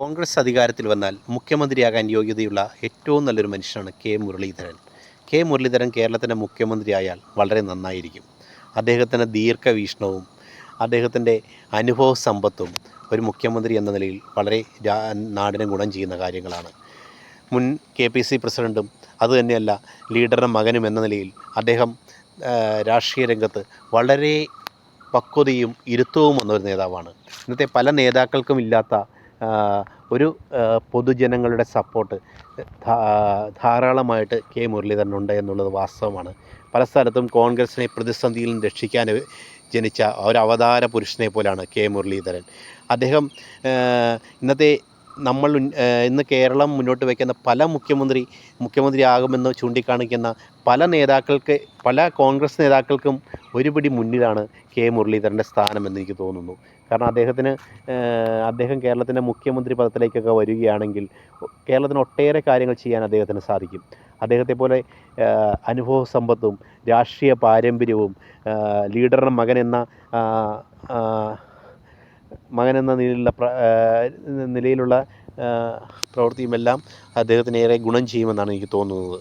കോൺഗ്രസ് അധികാരത്തിൽ വന്നാൽ മുഖ്യമന്ത്രിയാകാൻ യോഗ്യതയുള്ള ഏറ്റവും നല്ലൊരു മനുഷ്യനാണ് കെ മുരളീധരൻ. കെ മുരളീധരൻ കേരളത്തിന്റെ മുഖ്യമന്ത്രിയായാൽ വളരെ നന്നായിരിക്കും. അദ്ദേഹത്തിന്റെ ദീർഘവീക്ഷണവും അദ്ദേഹത്തിന്റെ അനുഭവ സമ്പത്തും ഒരു മുഖ്യമന്ത്രി എന്ന നിലയിൽ വളരെ നാടിന് ഗുണം ചെയ്യുന്ന കാര്യങ്ങളാണ്. മുൻ കെ പി സി പ്രസിഡന്റും അതുതന്നെയല്ല ലീഡറുടെ മകനും എന്ന നിലയിൽ അദ്ദേഹം രാഷ്ട്രീയ രംഗത്ത് വളരെ പക്വതയും ഇരുത്തവും വന്ന ഒരു നേതാവാണ്. ഇന്നത്തെ പല നേതാക്കൾക്കും ഇല്ലാത്ത ഒരു പൊതുജനങ്ങളുടെ സപ്പോർട്ട് ധാരാളമായിട്ട് കെ മുരളീധരൻ ഉണ്ട് എന്നുള്ളത് വാസ്തവമാണ്. പല സ്ഥലത്തും കോൺഗ്രസിനെ പ്രതിസന്ധിയിൽ നിന്ന് രക്ഷിക്കാൻ ജനിച്ച ഒരു അവതാര പുരുഷനെ പോലാണ് കെ മുരളീധരൻ. അദ്ദേഹം ഇന്നത്തെ നമ്മൾ ഇന്ന് കേരളം മുന്നോട്ട് വയ്ക്കുന്ന പല മുഖ്യമന്ത്രി മുഖ്യമന്ത്രി മുഖ്യമന്ത്രിയാകുമെന്ന് ചൂണ്ടിക്കാണിക്കുന്ന പല നേതാക്കൾക്ക് പല കോൺഗ്രസ് നേതാക്കൾക്കും ഒരുപിടി മുന്നിലാണ് കെ മുരളീധരന്റെ സ്ഥാനമെന്ന് എനിക്ക് തോന്നുന്നു. കാരണം അദ്ദേഹത്തിന് അദ്ദേഹം കേരളത്തിന്റെ മുഖ്യമന്ത്രി പദത്തിലേക്കൊക്കെ വരികയാണെങ്കിൽ കേരളത്തിന് ഒട്ടേറെ കാര്യങ്ങൾ ചെയ്യാൻ അദ്ദേഹത്തിന് സാധിക്കും. അദ്ദേഹത്തെ പോലെ അനുഭവ സമ്പത്തും രാഷ്ട്രീയ പാരമ്പര്യവും ലീഡറുടെ മകൻ എന്ന എന്ന നിലയിലുള്ള നിലയിലുള്ള പ്രവൃത്തിയുമെല്ലാം അദ്ദേഹത്തിന് ഏറെ ഗുണം ചെയ്യുമെന്നാണ് എനിക്ക് തോന്നുന്നത്.